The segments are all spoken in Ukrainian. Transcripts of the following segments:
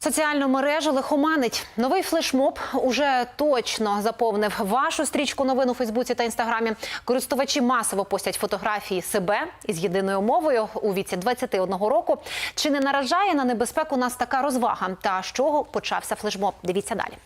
Соціальну мережу лихоманить. Новий флешмоб уже точно заповнив вашу стрічку новин у Фейсбуці та Інстаграмі. Користувачі масово постять фотографії себе із єдиною мовою у віці 21 року. Чи не наражає на небезпеку нас така розвага? Та з чого почався флешмоб? Дивіться далі.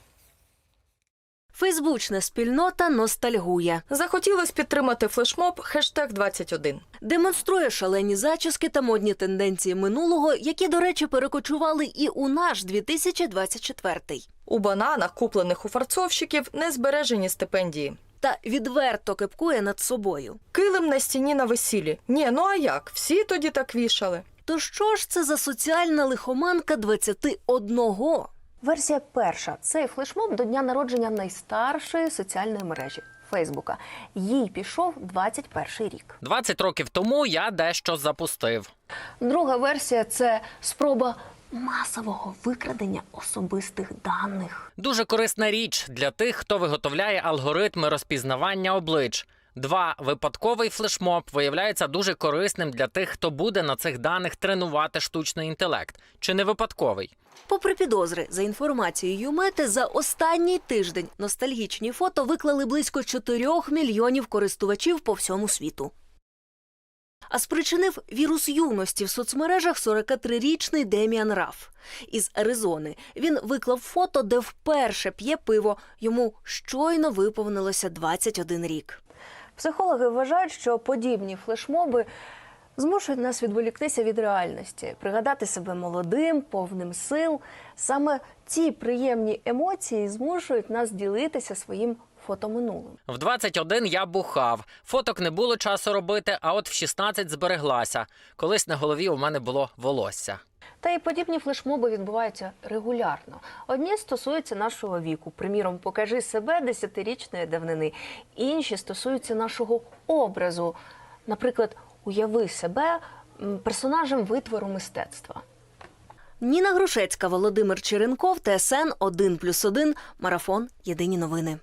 Фейсбучна спільнота ностальгує. Захотілось підтримати флешмоб хештег 21. Демонструє шалені зачіски та модні тенденції минулого, які, до речі, перекочували і у наш 2024-й. У бананах, куплених у фарцовщиків, не збережені стипендії. Та відверто кепкує над собою. Килим на стіні на весіллі. Ні, ну а як? Всі тоді так вішали. То що ж це за соціальна лихоманка 21? Версія перша цей флешмоб до дня народження найстаршої соціальної мережі Фейсбука. Їй пішов 21 рік. 20 років тому я дещо запустив. Друга версія це спроба масового викрадення особистих даних. Дуже корисна річ для тих, хто виготовляє алгоритми розпізнавання облич. Два випадковий флешмоб виявляється дуже корисним для тих, хто буде на цих даних тренувати штучний інтелект. Чи не випадковий? Попри підозри, за інформацією мети, за останній тиждень ностальгічні фото виклали близько 4 мільйонів користувачів по всьому світу. А спричинив вірус юності в соцмережах 43-річний Деміан Раф. Із Аризони він виклав фото, де вперше п'є пиво. Йому щойно виповнилося 21 рік. Психологи вважають, що подібні флешмоби змушують нас відволіктися від реальності, пригадати себе молодим, повним сил. Саме ці приємні емоції змушують нас ділитися своїм фотоминулим. В 21 я бухав. Фоток не було часу робити, а от в 16 збереглася. Колись на голові у мене було волосся. Та й подібні флешмоби відбуваються регулярно. Одні стосуються нашого віку, приміром, покажи себе десятирічної давнини. Інші стосуються нашого образу. Наприклад, уяви себе персонажем витвору мистецтва. Ніна Грушецька, Володимир Черенков, ТСН 1+,1, Марафон. Єдині новини.